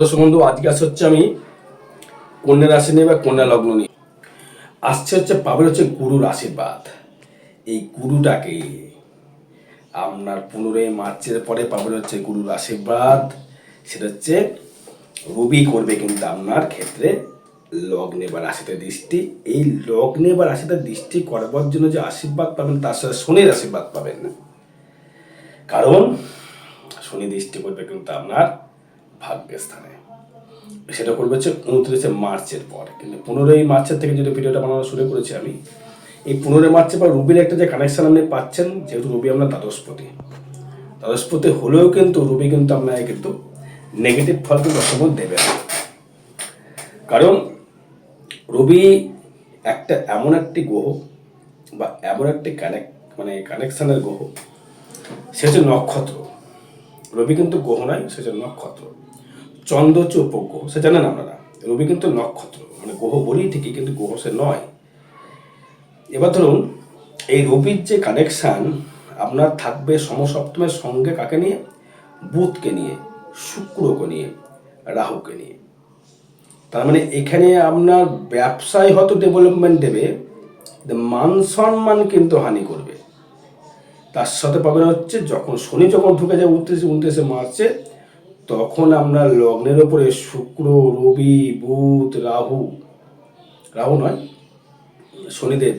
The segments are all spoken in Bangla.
দর্শক বন্ধু আজকে আসছে হচ্ছে আমি কন্যা রাশি নিয়ে বা কন্যা লগ্ন নিয়ে। আসছে হচ্ছে, পাবেন হচ্ছে গুরুর আশীর্বাদ। এই গুরুটাকে আপনার পনেরোই মার্চের পরে পাবেন হচ্ছে গুরুর আশীর্বাদ। সেটা হচ্ছে রবি করবে কিন্তু আপনার ক্ষেত্রে লগ্নে বা রাশিতে দৃষ্টি। এই লগ্নে বা রাশিতে দৃষ্টি করবার জন্য যে আশীর্বাদ পাবেন, তার সাথে শনির আশীর্বাদ পাবেন। না কারণ শনি দৃষ্টি করবে কিন্তু আপনার ভাগ্যের স্থানে সেটা করবে হচ্ছে উনত্রিশে মার্চের পর। কিন্তু পনেরোই মার্চের থেকে যদি ভিডিওটা বানানো শুরু করেছি আমি, এই পনেরোই মার্চের পর রুবির একটা যে কানেকশন আপনি পাচ্ছেন, যেহেতু রুবি আপনার দ্বাদশপতি। দ্বাদশপতি হলেও কিন্তু, রুবি কিন্তু আপনাকে কিন্তু নেগেটিভ ফল কিন্তু অসময় দেবে। কারণ রবি একটা এমন একটি গ্রহ বা এমন একটি কানেক্ট মানে কানেকশনের গ্রহ, সে হচ্ছে নক্ষত্র। রবি কিন্তু গ্রহ নয়, সে হচ্ছে নক্ষত্র। চন্দ্র হচ্ছে উপগ্রহ সে জানেন আপনারা? রবি কিন্তু নক্ষত্র মানে গ্রহ বলি ঠিকই, কিন্তু গ্রহ সে নয়। এবার ধরুন, এই রবির যে কানেকশান আপনার থাকবে সমসপ্তমের সঙ্গে কাকে নিয়ে? বুধকে নিয়ে, শুক্রকে নিয়ে, রাহুকে নিয়ে। তার মানে এখানে আপনার ব্যবসায় হয়তো ডেভেলপমেন্ট দেবে মান সম্মান কিন্তু হানি করবে। তার সাথে পাবেন হচ্ছে, যখন শনি যখন ঢুকে যায় উনত্রিশে উনত্রিশে মার্চে তখন আমরা লগ্নের ওপরে শুক্র, রবি, বুধ, রাহু রাহু নয়, শনিদেব,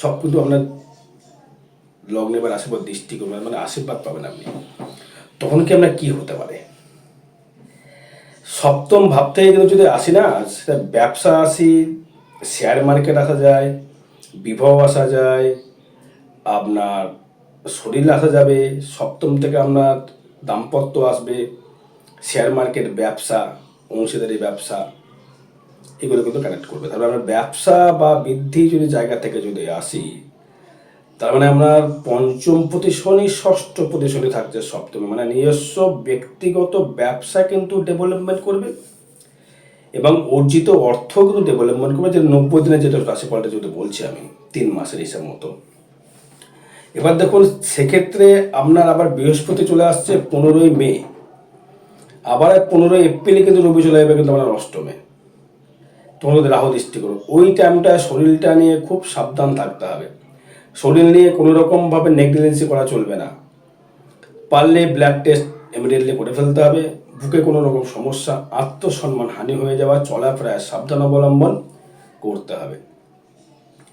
সব কিন্তু আপনার লগ্নে বা আশীর্বাদ দৃষ্টি করবেন মানে আশীর্বাদ পাবেন আপনি। তখন কি আমরা কি হতে পারে? সপ্তম ভাব থেকে কিন্তু যদি আসি না, সেটা ব্যবসা আসি শেয়ার মার্কেট আসা যায়, বিবাহ আসা যায়, আপনার শরীর আসা যাবে, সপ্তম থেকে আপনার দাম্পত্য আসবে শেয়ার মার্কেট ব্যবসা, অংশীদারি ব্যবসা, এগুলো কিন্তু কানেক্ট করবে। তারপরে আমরা ব্যবসা বা বৃদ্ধি যদি জায়গা থেকে যদি আসি, তার মানে আমরা পঞ্চম প্রতি শনি ষষ্ঠ প্রতি শনি থাকছে সপ্তমে। মানে নিজস্ব ব্যক্তিগত ব্যবসা কিন্তু ডেভেলপমেন্ট করবে এবং অর্জিত অর্থ কিন্তু ডেভেলপমেন্ট করবে। যে নব্বই দিনের যেটা রাশিফলটা যেটা বলছি আমি, তিন মাসের হিসাব মতো। এবার দেখুন, সেক্ষেত্রে আপনার আবার বৃহস্পতি চলে আসছে পনেরোই মে। আবার পনেরোই এপ্রিলে কিন্তু রবি চলে যাবে কিন্তু আপনার অষ্টমে। তোমাদের রাহু দৃষ্টি করো ওই টাইমটা শরীরটা নিয়ে খুব সাবধান থাকতে হবে। শরীর নিয়ে কোনো রকমভাবে নেগলিজেন্সি করা চলবে না। পারলে ব্লাড টেস্ট ইমিডিয়েটলি করে ফেলতে হবে। বুকে কোনো রকম সমস্যা, আত্মসম্মান হানি হয়ে যাওয়া চলাফেরায় সাবধান অবলম্বন করতে হবে।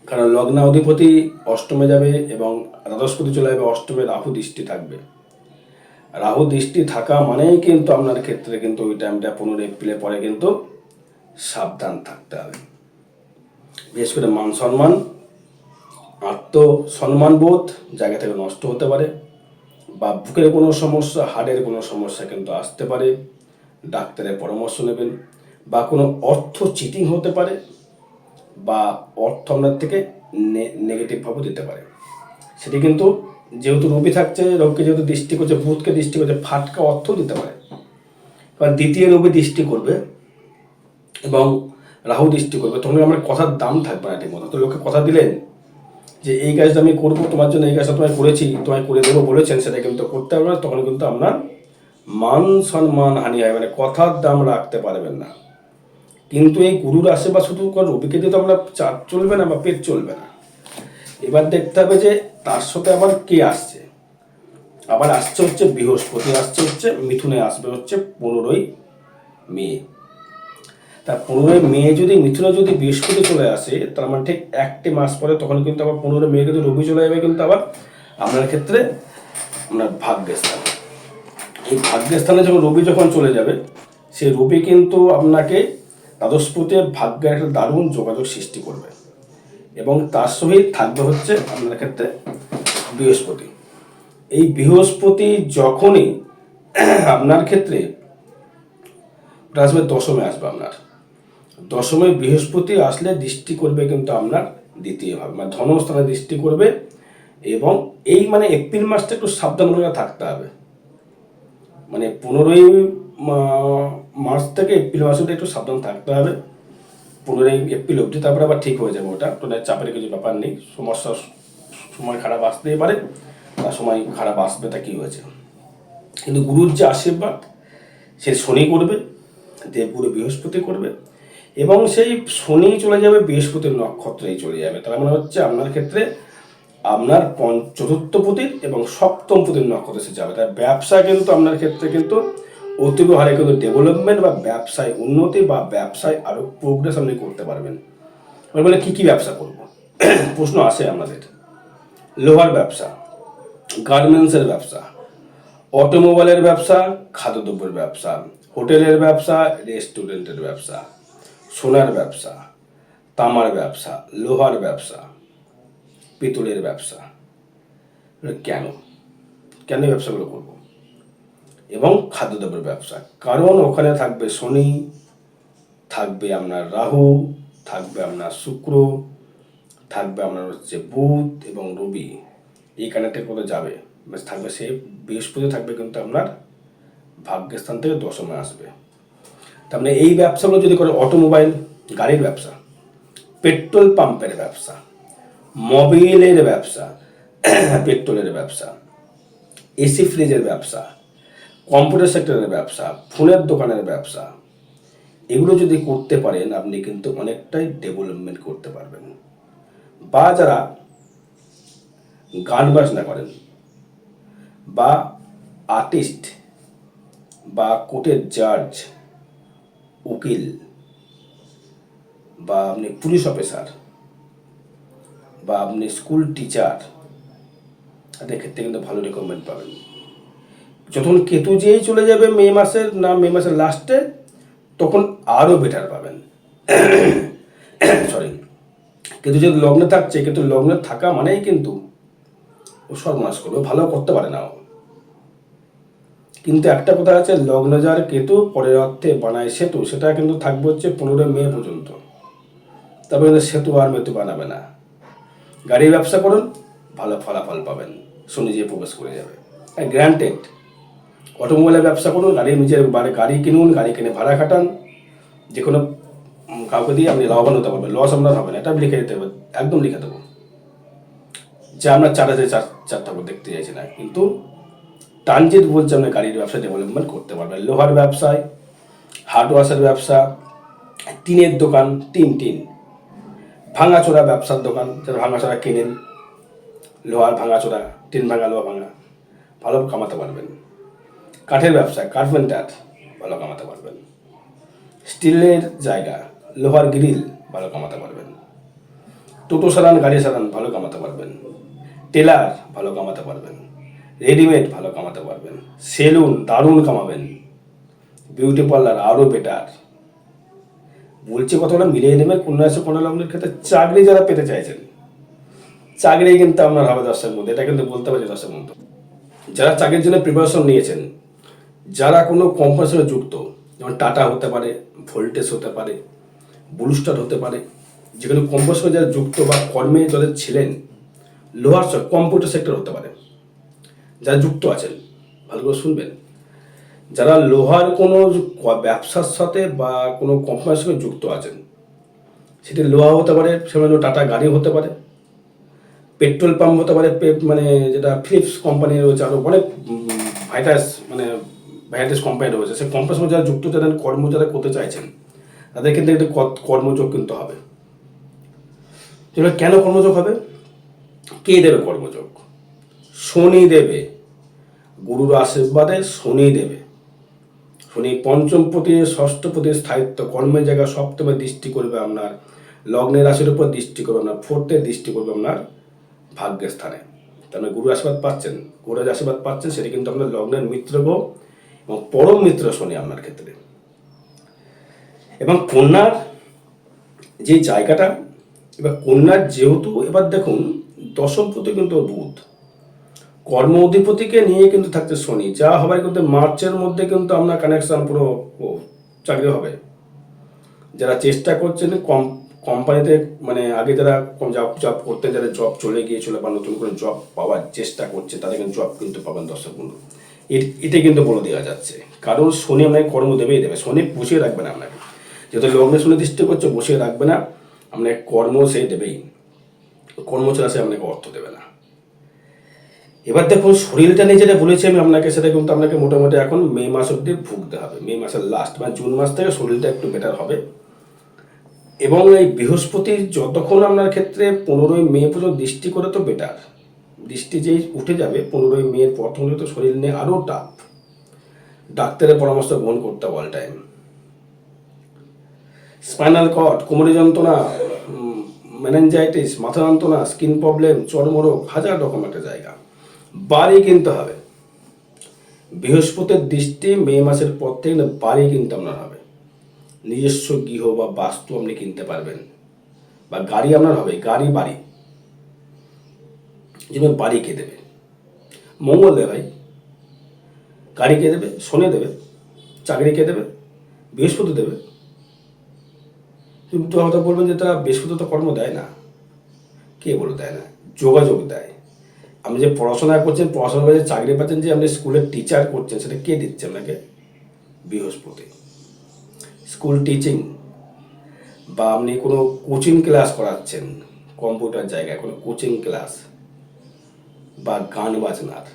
কারণ লগ্ন অধিপতি অষ্টমে যাবে এবং দ্বাদশপতি চলে যাবে, অষ্টমে রাহু দৃষ্টি থাকবে। রাহু দৃষ্টি থাকা মানেই কিন্তু আপনার ক্ষেত্রে কিন্তু ওই টাইমটা পনেরো এপ্রিলের পরে কিন্তু সাবধান থাকতে হবে। বিশেষ করে মান সম্মান, আত্মসম্মান বোধ জায়গা থেকে নষ্ট হতে পারে বা বুকের কোনো সমস্যা, হাড়ের কোনো সমস্যা কিন্তু আসতে পারে, ডাক্তারের পরামর্শ নেবেন বা কোনো অর্থ চিটিং হতে পারে বা অর্থ আপনার থেকে নেগেটিভভাবে দিতে পারে। সেটি কিন্তু যেহেতু রবি থাকছে, রবিকে যেহেতু দৃষ্টি করছে বুধকে দৃষ্টি করছে ফাটকা অর্থ দিতে পারে। এবার দ্বিতীয় রবি দৃষ্টি করবে এবং রাহু দৃষ্টি করবে। তখন আমার কথার দাম থাকবে না ঠিক মতো। তো লোকে কথা দিলেন যে, এই কাজটা আমি করব, তোমার জন্য এই কাজটা তোমায় করেছি, তোমায় করে দেবো বলেছেন, সেটা কিন্তু করতে পারবে না, তখন কিন্তু আপনার মান সম্মান হানি হয় মানে কথার দাম রাখতে পারবেন না। কিন্তু এই গুরুর আশীর্বাদ শুধু রবিকে দিয়ে তো আমরা চাপ চলবে না বা পেট চলবে না। এবার দেখতে হবে যে তার সাথে আবার কে আসছে? আবার আসছে হচ্ছে বৃহস্পতি, আসছে হচ্ছে মিথুনে, আসবে হচ্ছে পনেরোই মে। তা পনেরোই মে যদি, মিথুনে যদি বৃহস্পতি চলে আসে, তার মানে ঠিক একটি মাস পরে তখন কিন্তু আবার পনেরোই মে কিন্তু রবি চলে যাবে কিন্তু আবার আপনার ক্ষেত্রে আপনার ভাগ্যের স্থানে এই ভাগ্যের স্থানে যখন রবি যখন চলে যাবে, সেই রবি কিন্তু আপনাকে দ্বাদশপতির ভাগ্যের একটা দারুণ যোগাযোগ সৃষ্টি করবে। এবং তার সহিত থাকবে হচ্ছে আপনার ক্ষেত্রে বৃহস্পতি। এই বৃহস্পতি যখনই আপনার ক্ষেত্রে আসবে দশমে আসবে আপনার। দশমে বৃহস্পতি আসলে দৃষ্টি করবে কিন্তু আপনার দ্বিতীয় ভাবে মানে ধনস্থানে দৃষ্টি করবে এবং এই মানে এপ্রিল মাসটা একটু সাবধান করে থাকতে হবে। মানে পনেরোই মার্চ থেকে এপ্রিল মাসে একটু সাবধান থাকতে হবে। পনেরোই এপ্রিল অবধি, তারপরে আবার ঠিক হয়ে যাবে ওটা। ওটা চাপের কিছু ব্যাপার নেই। সমস্যা সময় খারাপ আসতেই পারে, তার সময় খারাপ আসবে তা কী হয়েছে? কিন্তু গুরুর যে আশীর্বাদ, সে শনি করবে দেবগুরু বৃহস্পতি করবে, এবং সেই শনি চলে যাবে বৃহস্পতির নক্ষত্রেই চলে যাবে। তার মানে হচ্ছে আপনার ক্ষেত্রে আপনার পঞ্চ চতুর্থ পতির এবং সপ্তম পুতির নক্ষত্রে সে যাবে। তার ব্যবসা কিন্তু আপনার ক্ষেত্রে কিন্তু অতীব হারে কিন্তু ডেভেলপমেন্ট বা ব্যবসায় উন্নতি বা ব্যবসায় আরও প্রোগ্রেস আপনি করতে পারবেন। এবার বলে কী কী ব্যবসা করব? প্রশ্ন আসে আমাদের। লোহার ব্যবসা গার্মেন্টসের ব্যবসা অটোমোবাইলের ব্যবসা, খাদ্যদ্রব্যের ব্যবসা, হোটেলের ব্যবসা রেস্টুরেন্টের ব্যবসা, সোনার ব্যবসা, তামার ব্যবসা, লোহার ব্যবসা, পিতলের ব্যবসা। কেন? কেন ব্যবসাগুলো করব? এবং খাদ্যদ্রব্যের ব্যবসা। কারণ ওখানে থাকবে শনি, থাকবে আপনার রাহু, থাকবে আপনার শুক্র, থাকবে আপনার হচ্ছে বুধ এবং রবি। এই কানেক্টের করে যাবে? থাকবে সে বৃহস্পতি থাকবে কিন্তু আপনার ভাগ্যস্থান থেকে দশমে আসবে। তার মানে এই ব্যবসাগুলো যদি করে অটোমোবাইল গাড়ির ব্যবসা পেট্রোল পাম্পের ব্যবসা মোবিলের ব্যবসা পেট্রোলের ব্যবসা এসি ফ্রিজের ব্যবসা কম্পিউটার সেক্টরের ব্যবসা ফোনের দোকানের ব্যবসা, এগুলো যদি করতে পারেন, আপনি কিন্তু অনেকটাই ডেভেলপমেন্ট করতে পারবেন। বা যারা গান বাজনা করেন, বা আর্টিস্ট বা কোর্টের জাজ উকিল, বা আপনি পুলিশ অফিসার বা আপনি স্কুল টিচার তাদের ক্ষেত্রে কিন্তু ভালো রেকমেন্ড পাবেন। যখন কেতু যেই চলে যাবে মে মাসের না মে মাসের লাস্টে তখন আরও বেটার পাবেন। সরি কেতু যদি লগ্নে থাকছে কিন্তু লগ্নে থাকা মানেই কিন্তু ও সর্বনাশ করবে ভালো করতে পারে না কিন্তু একটা কথা আছে, লগ্ন যার কেতু, পরের অর্থে বানায় সেতু, সেটা কিন্তু থাকবে হচ্ছে পনেরোই মে পর্যন্ত। তবে কিন্তু সেতু আর মেতু বানাবে না। গাড়ির ব্যবসা করুন, ভালো ফলাফল পাবেন। শনি যে প্রবেশ করে যাবে। গ্র্যান্টেড অটোমোবাইলের ব্যবসা করুন গাড়ি নিজের বাড়ি, গাড়ি কিনুন, গাড়ি কিনে ভাড়া খাটান। যে কোনো কাউকে দিয়ে আপনি লাভবান হতে পারবেন লস আপনার হবে না, এটা লিখে দিতে হবে, একদম লিখে দেবো। যে আপনার চার হাজার চার চার ঠাকুর দেখতে চাইছি না, কিন্তু ট্রানজিট বলছে আপনি গাড়ির ব্যবসা ডেভেলপমেন্ট করতে পারবেন, লোহার ব্যবসায় হার্ডওয়ার্সের ব্যবসা, টিনের দোকান, টিন টিন। ভাঙাচোরা ব্যবসার দোকান, যারা ভাঙাচোরা কেনেন, লোহার ভাঙাচোরা, টিন ভাঙা, লোহা ভাঙা, ভালো কামাতে পারবেন। কাঠের ব্যবসা কার্পেন্টার ভালো কামাতে পারবেন। স্টিলের জায়গা, লোহার গ্রিল ভালো কামাতে পারবেন। টোটো সারান গাড়ি সারান ভালো কামাতে পারবেন। টেলার ভালো কামাতে পারবেন। রেডিমেড ভালো কামাতে পারবেন। সেলুন দারুণ কামাবেন। বিউটি পার্লার আরও বেটার বলছে কথাটা মিলিয়ে নেবে কন্যা আছে কন্যা লগ্নের ক্ষেত্রে। চাকরি যারা পেতে চাইছেন, চাকরি কিন্তু আপনার হবে দশের মধ্যে, এটা কিন্তু বলতে পারছি দশের মধ্যে। যারা চাকরির জন্য প্রিপারেশন নিয়েছেন যারা কোনো কোম্পানির সঙ্গে যুক্ত, যেমন টাটা হতে পারে ভোল্টেজ হতে পারে ব্লুস্টার হতে পারে যে কোনো কোম্পানির সঙ্গে যারা যুক্ত বা কর্মে যাদের ছিলেন লোহার সঙ্গে কম্পিউটার সেক্টর হতে পারে, যারা যুক্ত আছেন, ভালো করে শুনবেন। যারা লোহার কোনো ব্যবসার সাথে বা কোনো কোম্পানির সঙ্গে যুক্ত আছেন, সেটি লোহা হতে পারে, সেখানে টাটা গাড়ি হতে পারে পেট্রোল পাম্প হতে পারে মানে যেটা ফিলিপস কোম্পানি রয়েছে আরও অনেক ভাইটাস মানে ভাইটাস কোম্পানি রয়েছে সেই কোম্পানির সঙ্গে যারা যুক্ত যারা কর্ম যারা করতে চাইছেন, তাদের কিন্তু একটু কর্মযোগ কিন্তু হবে। কেন কর্মযোগ হবে? কে দেবে কর্মযোগ? শনি দেবে। গুরুর আশীর্বাদে শনি দেবে। শনি পঞ্চম প্রতি, ষষ্ঠ প্রতি স্থায়িত্ব, কর্মের জায়গা সপ্তমে দৃষ্টি করবে আপনার, লগ্নের রাশির উপর দৃষ্টি করবে আপনার, ফোর্থে দৃষ্টি করবে আপনার ভাগ্যের স্থানে। তার মানে গুরুর আশীর্বাদ পাচ্ছেন, গুরুর আশীর্বাদ পাচ্ছেন, সেটি কিন্তু আপনার লগ্নের মিত্র গ্রহ এবং পরম মিত্র শনি আপনার ক্ষেত্রে। এবং কন্যার যে জায়গাটা, এবার কন্যার যেহেতু, এবার দেখুন দশমপতি কিন্তু বুধ। কর্ম অধিপতিকে নিয়ে কিন্তু থাকছে শনি, যা হবার কিন্তু মার্চের মধ্যে কিন্তু আপনার কানেকশন পুরো চাকরি হবে। যারা চেষ্টা করছেন, কম কোম্পানিতে মানে আগে যারা জব জব করতে যারা জব চলে গিয়েছিল বা নতুন করে জব পাওয়ার চেষ্টা করছে তাদের কিন্তু জব কিন্তু পাবেন দর্শক বন্ধু এটা কিন্তু বলে দেওয়া যাচ্ছে। কারণ শনি আপনাকে কর্ম দেবেই দেবে, শনি বসিয়ে রাখবে না আপনাকে। যেহেতু লগ্নে শনি দৃষ্টি করছে, বসিয়ে রাখবে না আপনাকে কর্ম সে দেবেই। কর্ম ছাড়া সে আপনাকে অর্থ দেবে না। এবার দেখুন, শরীরটা নিয়ে যেটা বলেছি আমি আপনাকে, সেটা কিন্তু আপনাকে মোটামুটি এখন মে মাস অব্দি ভুগতে হবে। মে মাসের লাস্ট মানে জুন মাস থেকে শরীরটা একটু বেটার হবে। এবং এই বৃহস্পতি যতক্ষণ আপনার ক্ষেত্রে পনেরোই মে পর্যন্ত দৃষ্টি করে তো বেটার দৃষ্টি যেই উঠে যাবে পনেরোই মের প্রথম তো শরীর নিয়ে আরও টাফ। ডাক্তারের পরামর্শ গ্রহণ করতে হবে অল টাইম স্পাইনাল কট কোমরে যন্ত্রণা ম্যানেঞ্জাইটিস মাথা যন্ত্রণা স্কিন প্রবলেম চর্মরোগ, হাজার রকম একটা জায়গা। বাড়ি কিনতে হবে। বৃহস্পতির দৃষ্টি মে মাসের পর থেকে বাড়ি কিনতে আপনার হবে। নিজস্ব গৃহ বা বাস্তু আপনি কিনতে পারবেন। বা গাড়ি আপনার হবে, গাড়ি বাড়ি। যেমন বাড়ি কে দেবে, মঙ্গল দেবে ভাই, গাড়ি কে দেবে শনি দেবে, চাকরি কে দেবে, বৃহস্পতি দেবে। কিন্তু হয়তো বলবেন যে তারা বৃহস্পতি তো কর্ম দেয় না। কে বলে দেয় না? যোগাযোগ দেয়। আপনি যে পড়াশোনা করছেন, পড়াশোনা করে চাকরি পাচ্ছেন, যে আপনি স্কুলের টিচার করছেন, সেটা কে দিচ্ছে আপনাকে? বৃহস্পতি। স্কুল টিচিং বা আপনি কোনো কোচিং ক্লাস করাচ্ছেন কম্পিউটার জায়গায় কোনো কোচিং ক্লাস বা গান বাজনার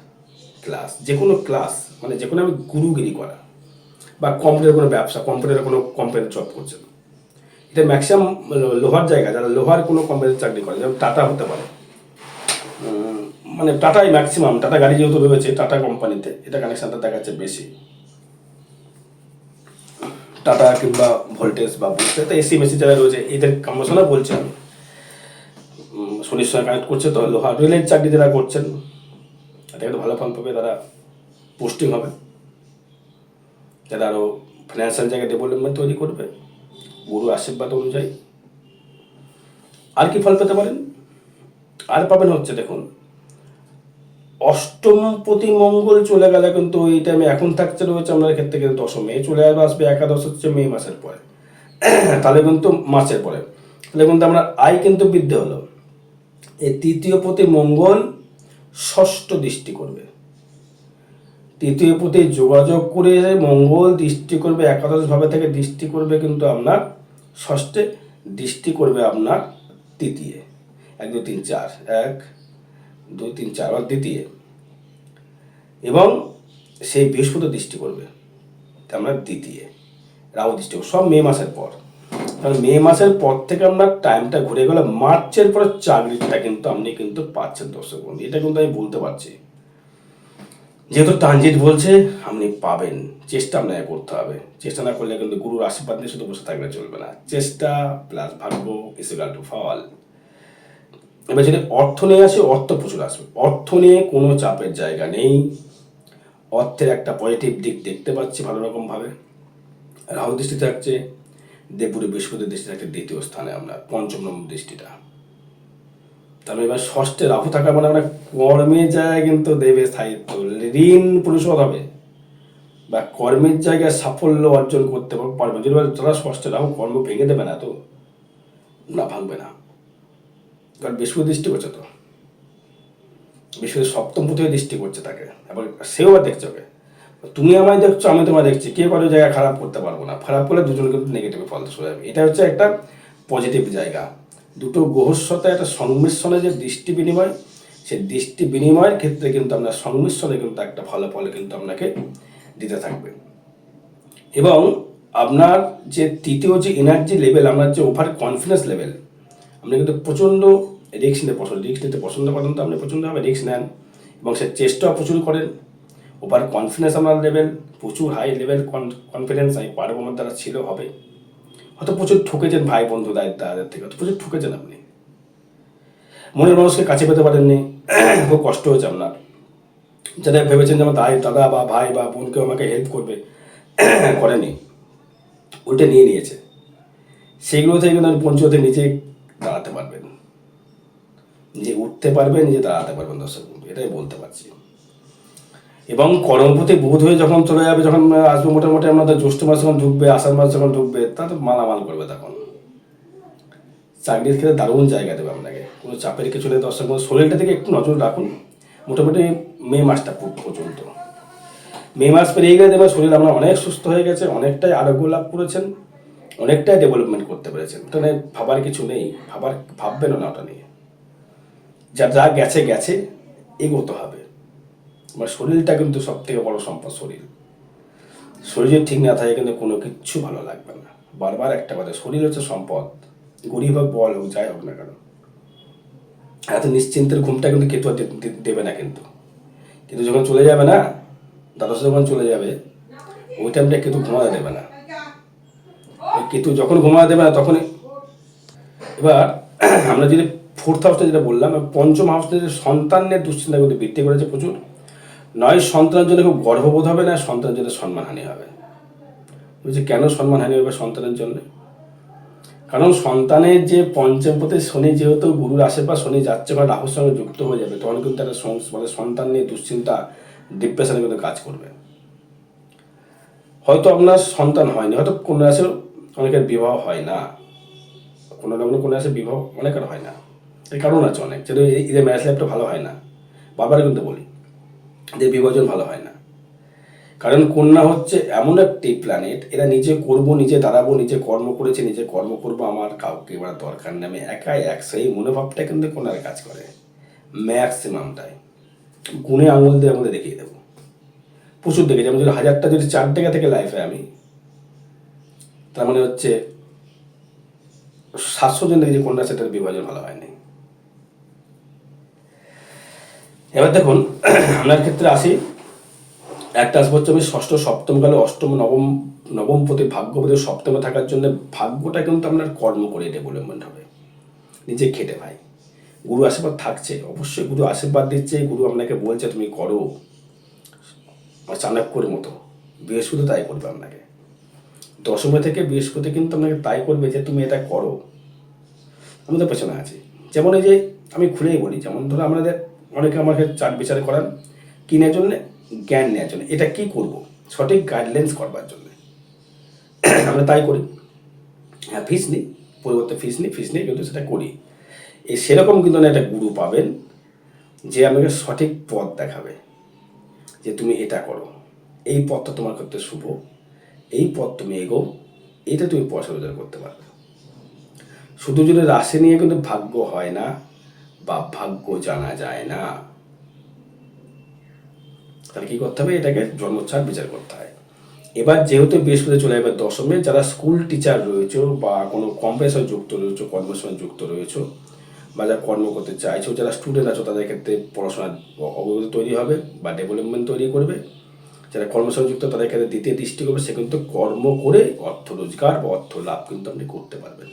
ক্লাস যে কোনো ক্লাস মানে যে কোনো আমি গুরুগিরি করা বা কম্পিউটার কোনো ব্যবসা কম্পিউটারের কোনো কোম্পানির জব করছেন এটা ম্যাক্সিমাম লোহার জায়গা, যারা লোহার কোনো কোম্পানির চাকরি করে, যেমন টাটা হতে পারে। মানে টাটাই ম্যাক্সিমাম টাটা গাড়ি যেহেতু রয়েছে টাটা কোম্পানিতে এটা কানেকশনটা দেখাচ্ছে বেশি। টাটা কিংবা ভোল্টেজ বা বুস্টার তো এসি মেসি যারা রয়েছে, এদের কম্বিনেশনে বলছি আমি। শনির সঙ্গে কানেক্ট করছে, তো লোহার রেলের চাকরি যারা করছেন, তাদের তো ভালো ফল পাবে, তারা পোস্টিং হবে। যারা আরও ফিনান্সিয়াল জায়গায় ডেভেলপমেন্ট তৈরি করবে, গুরু আশীর্বাদ অনুযায়ী। আর কি ফল পেতে পারেন? আর পাবেন হচ্ছে দেখুন, অষ্টম প্রতি মঙ্গল চলে গেলে কিন্তু এই টাইমে এখন থাকছে রয়েছে আপনার ক্ষেত্রে কিন্তু দশম। দশমে চলে আসবে আসবে একাদশ হচ্ছে মে মাসের পরে। তাহলে কিন্তু মাসের পরে। তাহলে কিন্তু আমরা আয় কিন্তু বৃদ্ধি হলো। এই তৃতীয় প্রতি মঙ্গল ষষ্ঠ দৃষ্টি করবে। তৃতীয় প্রতি যোগাযোগ করে মঙ্গল দৃষ্টি করবে, একাদশ ভাবে থেকে দৃষ্টি করবে কিন্তু আপনার ষষ্ঠে দৃষ্টি করবে আপনার তৃতীয়। এক, দুই, তিন, চার, এক, দুই, তিন, চার আর দ্বিতীয়। এবং সেই বৃহস্পতি দৃষ্টি করবে তা আমরা দ্বিতীয়। রাহু দৃষ্টি সব মে মাসের পর। কারণ মে মাসের পর থেকে আপনার টাইমটা ঘুরে গেলে মার্চের পরে চাকরিটা কিন্তু আপনি কিন্তু পাচ্ছেন দর্শক বন্ধু। এটা কিন্তু আমি বলতে পারছি। যেহেতু ট্রানজিট বলছে, আপনি পাবেন। চেষ্টা আপনাকে করতে হবে। চেষ্টা না করলে কিন্তু গুরুর আশীর্বাদ নিয়ে শুধু বসে থাকলে চলবে না। চেষ্টা প্লাস ভাগ্য ইসিকাল টু ফল এবার যদি অর্থ নিয়ে আসে, অর্থ প্রচুর আসবে। অর্থ নিয়ে কোনো চাপের জায়গা নেই। অর্থের একটা পজিটিভ দিক দেখতে পাচ্ছি ভালো রকমভাবে। রাহু দৃষ্টি থাকছে। দেবপুরে বৃহস্পতি দৃষ্টি থাকছে দ্বিতীয় স্থানে আমরা, পঞ্চম নম্বর দৃষ্টিটা তাহলে এবার ষষ্ঠে রাহু থাকা মানে আমরা কর্মের জায়গায় কিন্তু দেবে স্থায়িত্ব। ঋণ পরিশোধ হবে বা কর্মের জায়গায় সাফল্য অর্জন করতে পারবে। যদি তারা ষষ্ঠে রাহু কর্ম ভেঙে দেবে না তো, না ভাঙবে না। কারণ বৃহস্পতি দৃষ্টি করছে তো। বৃহস্পতি সপ্তম পুঁথে দৃষ্টি করছে তাকে। এবার সেও আবার দেখছে ওকে। তুমি আমায় দেখছ, আমি তোমায় দেখছি। কে কারও জায়গায় খারাপ করতে পারব না। খারাপ করলে দুজন কিন্তু নেগেটিভ ফল চলে যাবে এটা হচ্ছে একটা পজিটিভ জায়গা। দুটো গ্রহর সাথে একটা সংমিশ্রণে যে দৃষ্টি বিনিময় সেই দৃষ্টি বিনিময়ের ক্ষেত্রে কিন্তু আপনার সংমিশ্রণে কিন্তু একটা ভালো ফল কিন্তু আপনাকে দিতে থাকবে। এবং আপনার যে তৃতীয় যে এনার্জি লেভেল আপনার যে ওভার কনফিডেন্স লেভেল আপনি কিন্তু প্রচণ্ড রিক্স নিতে পছন্দ রিক্স নিতে পছন্দ করেন তো আপনি প্রচণ্ডভাবে রিক্স নেন এবং সে চেষ্টাও প্রচুর করেন। ওভার কনফিডেন্স আপনার লেভেল প্রচুর হাই লেভেল কনফিডেন্স আমি পারব আমার দ্বারা ছিল হবে। হয়তো প্রচুর ঠকেছেন ভাই বন্ধু দায়িত্ব তাদের থেকে, হয়তো প্রচুর ঠকেছেন আপনি। মনের মানুষকে কাছে পেতে পারেননি, খুব কষ্ট হয়েছে আপনার। যারা ভেবেছেন যে আমার দায় দাদা বা ভাই বা বোন কেউ আমাকে হেল্প করবে, করেনি। উল্টে নিয়ে নিয়েছে। সেগুলো থেকে কিন্তু পঞ্চতে নিজে দাঁড়াতে পারবেন। নিজে উঠতে পারবেন, নিজে দাঁড়াতে পারবেন দর্শক এটাই বলতে পারছি। এবং কর্মপতি বোধ হয়ে যখন চলে যাবে, যখন আসবে মোটামুটি আমাদের জ্যৈষ্ঠ মাস যখন ঢুকবে, আষাঢ় মাস যখন ঢুকবে, তা তো মালামাল করবে তখন। চাকরির ক্ষেত্রে দারুণ জায়গা দেবে আপনাকে। কোনো চাপের কিছু নেই, দর্শক শরীরটা থেকে একটু নজর রাখুন। মোটামুটি মে মাসটা পুরো পর্যন্ত। মে মাস পেরিয়ে গেলে দেবে শরীর আপনার অনেক সুস্থ হয়ে গেছে, অনেকটাই আরোগ্য লাভ করেছেন, অনেকটাই ডেভেলপমেন্ট করতে পেরেছেন। ওটা নিয়ে ভাবার কিছু নেই, ভাবার, ভাববেনও না ওটা নিয়ে। যা যা গেছে গেছে, এগোতে হবে। আমার শরীরটা কিন্তু সব থেকে বড় সম্পদ শরীর। শরীর ঠিক না থাকে কিন্তু কোনো কিচ্ছু ভালো লাগবে না। বারবার একটা কথা, শরীর হচ্ছে সম্পদ। গরিব হোক বল হোক, যাই হোক না কেন। এত নিশ্চিন্তের ঘুমটা কিন্তু কেতু আর দে- দে- দেবে না কিন্তু। কিন্তু যখন চলে যাবে না দ্বাদশ যখন চলে যাবে, ওই টাইমটা কেতু ঘুমাতে দেবে না। কেতু যখন ঘুমাতে দেবে না, তখনই এবার আমরা যদি ফোর্থ হাউসটা যেটা বললাম পঞ্চম হাউসটা যে সন্তানের দুশ্চিন্তা কিন্তু বৃদ্ধি করেছে প্রচুর। নয়, সন্তানের জন্য খুব গর্ববোধ হবে না সন্তানের জন্য সম্মানহানি হবে। বলছি কেন সম্মানহানি হবে সন্তানের জন্য? কারণ সন্তানের যে পঞ্চম পথে শনি যেহেতু গুরুর আশেপাশ শনি যাচ্ছে বা রাহুর সঙ্গে যুক্ত হয়ে যাবে, তখন কিন্তু একটা মানে সন্তান নিয়ে দুশ্চিন্তা ডিপ্রেশনে কিন্তু কাজ করবে। হয়তো আপনার সন্তান হয়নি, হয়তো কোনো রাশির অনেকের বিবাহ হয় না। কোনো না কোনো কোনো বিবাহ অনেকের হয় না। এর কারণ আছে অনেক যেটা এই- এদের ম্যারেজ লাইফটা ভালো হয় না। বাবার কিন্তু বলি যে বিভাজন ভালো হয় না। কারণ কন্যা হচ্ছে এমন একটি প্ল্যানেট এরা নিজে করব, নিজে দাঁড়াবো, নিজে কর্ম করেছে, নিজে কর্ম করব, আমার কাউকে এবার দরকার নেই। আমি একাই এক সেই মনোভাবটা কিন্তু কোনার কাজ করে। ম্যাক্সিমামটাই গুণে আঙুল দিয়ে আমাদের দেখিয়ে দেবো। প্রচুর দেখেছি। আমি যদি হাজারটা যদি চার টাকা থেকে লাইফে আমি, তার মানে হচ্ছে সাতশো জন দেখেছি কন্যা সেটার বিভাজন ভালো হয়নি। এবার দেখুন আপনার ক্ষেত্রে আসি। একটা আমি ষষ্ঠ সপ্তম কালে অষ্টম, নবম নবম প্রতি ভাগ্যপতি সপ্তমে থাকার জন্য ভাগ্যটা কিন্তু আপনার কর্ম করে ডেভেলপমেন্ট হবে। নিজে খেটে ভাই। গুরু আশীর্বাদ থাকছে, অবশ্যই গুরু আশীর্বাদ দিচ্ছে, গুরু আপনাকে বলছে তুমি করো। চাণক্যর মতো, বৃহস্পতি তাই করবে আপনাকে। দশমে থেকে বৃহস্পতি কিন্তু আপনাকে তাই করবে যে তুমি এটা করো। আমি তো পেছনে আছি। যেমন এই যে আমি খুলেই বলি, যেমন ধরো আমাদের অনেকে আমাকে চার বিচার করান কিনের জন্যে, জ্ঞান নেওয়ার জন্য। এটা কি করব? সঠিক গাইডলাইন্স করবার জন্য। আমরা তাই করি। হ্যাঁ ফিস নিই, পরিবর্তে ফিস নিই ফিস নিই, কিন্তু সেটা করি। এই সেরকম কিন্তু না একটা গুরু পাবেন, যে আমাকে সঠিক পথ দেখাবে, যে তুমি এটা করো। এই পথটা তোমার ক্ষেত্রে শুভ, এই পথ তুমি এগো এটা তুমি পয়সা রোজগার করতে পারবে। শুধু যদি রাশি নিয়ে কিন্তু ভাগ্য হয় না বা ভাগ্য জানা যায় না। তাহলে কি করতে হবে? এটাকে জন্মোচ্ছার বিচার করতে হয়। এবার যেহেতু বৃহস্পতি চলে যাবে দশমে, যারা স্কুল টিচার রয়েছে বা কোনো সঙ্গে যুক্ত রয়েছে কর্মের যুক্ত রয়েছে বা যারা কর্ম করতে চাইছো, যারা স্টুডেন্ট আছো, তাদের ক্ষেত্রে পড়াশোনার অগ্রগতি তৈরি হবে বা ডেভেলপমেন্ট তৈরি করবে। যারা কর্মের যুক্ত, তাদের ক্ষেত্রে দ্বিতীয় দৃষ্টি করবে, সে কিন্তু কর্ম করে অর্থ রোজগার বা অর্থ লাভ কিন্তু আপনি করতে পারবেন।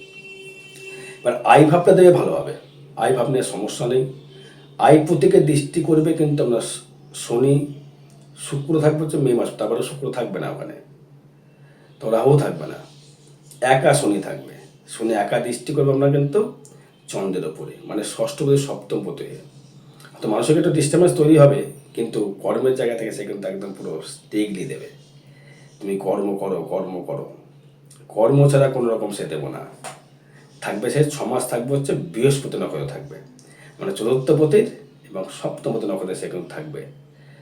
এবার আয় ভাবটা দেবে ভালো হবে। আয় ভাব নিয়ে সমস্যা নেই। আয় প্রতীকে দৃষ্টি করবে কিন্তু আপনার শনি, শুক্র থাকবে হচ্ছে মে মাস, তারপরে শুক্র থাকবে না ওখানে। তো রাহু থাকবে না। একা শনি থাকবে। শনি একা দৃষ্টি করবে আপনার কিন্তু চন্দ্রের ওপরে মানে ষষ্ঠ পদে সপ্তম পদে তো মানুষের একটা ডিস্টার্বেন্স তৈরি হবে, কিন্তু কর্মের জায়গা থেকে সে কিন্তু একদম পুরো স্টেগলি দেবে। তুমি কর্ম করো কর্ম করো। কর্ম ছাড়া কোনো রকম সে দেবো না। থাকবে, সে ছমাস থাকবে হচ্ছে বৃহস্পতি নক্ষত্র থাকবে। মানে চতুর্থ পতির এবং সপ্তম পতি নক্ষত্রে সে কিন্তু থাকবে।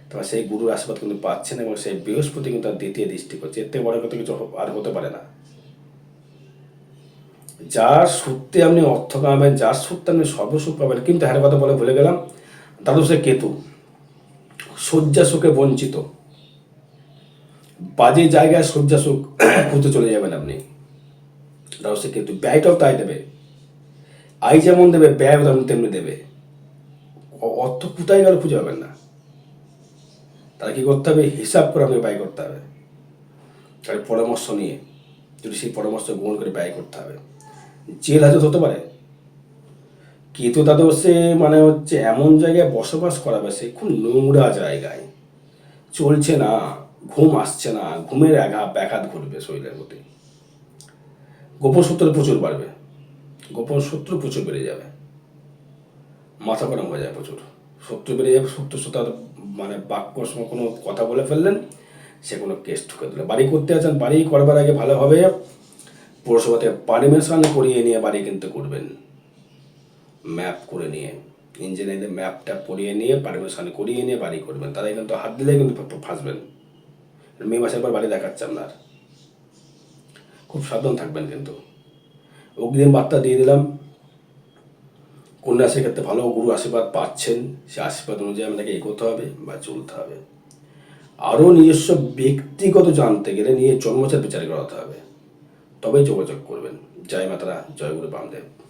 তবে সেই গুরুর আশীর্বাদ কিন্তু পাচ্ছেন এবং সেই বৃহস্পতি কিন্তু তার দ্বিতীয় দৃষ্টি করছে। থেকে বড় কথা কিছু আর হতে পারে না। যার সূত্রে আপনি অর্থ কামাবেন যার সূত্রে আপনি সর্বসুখ পাবেন, কিন্তু হ্যাঁ কথা বলে ভুলে গেলাম তাদের সে কেতু শয্যা সুখে বঞ্চিত। বাজে জায়গায় শয্যা সুখ খুঁজতে চলে যাবেন আপনি। তাও সে কিন্তু ব্যয়টাও তাই দেবে। আয় যেমন দেবে, ব্যয় তেমন তেমনি দেবে। অর্থ কোথায় গেলে খুঁজে পাবেন না। তাহলে কি করতে হবে? হিসাব করে আপনি ব্যয় করতে হবে। তাহলে পরামর্শ নিয়ে, যদি সেই পরামর্শ গ্রহণ করে ব্যয় করতে হবে। জেল হাজত হতে পারে। কিন্তু তাদের সে মানে হচ্ছে এমন জায়গায় বসবাস করাবে, সে খুব নোংরা জায়গায়। চলছে না, ঘুম আসছে না, ঘুমের আঘাত, ব্যাঘাত ঘটবে শরীরের প্রতি গোপন সূত্র প্রচুর বাড়বে। গোপন সূত্র প্রচুর বেড়ে যাবে। মাথা গরম হয়ে যায় প্রচুর। শত্রু বেড়ে যাবে শত্রুর সাথে মানে বাক্য কোনো কথা বলে ফেললেন, সে কোনো কেস ঠুকে দিল। বাড়ি করতে আছেন, বাড়ি করবার আগে ভালোভাবে পৌরসভা থেকে পারমিশন করিয়ে নিয়ে বাড়ি কিন্তু করবেন। ম্যাপ করে নিয়ে ইঞ্জিনিয়ারদের ম্যাপটা করিয়ে নিয়ে পারমিশন করিয়ে নিয়ে বাড়ি করবেন। তারাই কিন্তু হাত দিলে কিন্তু ফাঁসবেন। মে মাসের পর বাড়ি দেখাচ্ছে আপনার খুব সাবধান থাকবেন কিন্তু। অগ্রিম বার্তা দিয়ে দিলাম। কন্যা ক্ষেত্রে ভালো গুরু আশীর্বাদ পাচ্ছেন, সে আশীর্বাদ অনুযায়ী আপনাকে এগোতে হবে বা চলতে হবে। আরও নিজস্ব ব্যক্তিগত জানতে গেলে নিয়ে জন্মচার বিচার করাতে হবে। তবেই যোগাযোগ করবেন। জয় মাতারা, জয় গুরু বামদেব।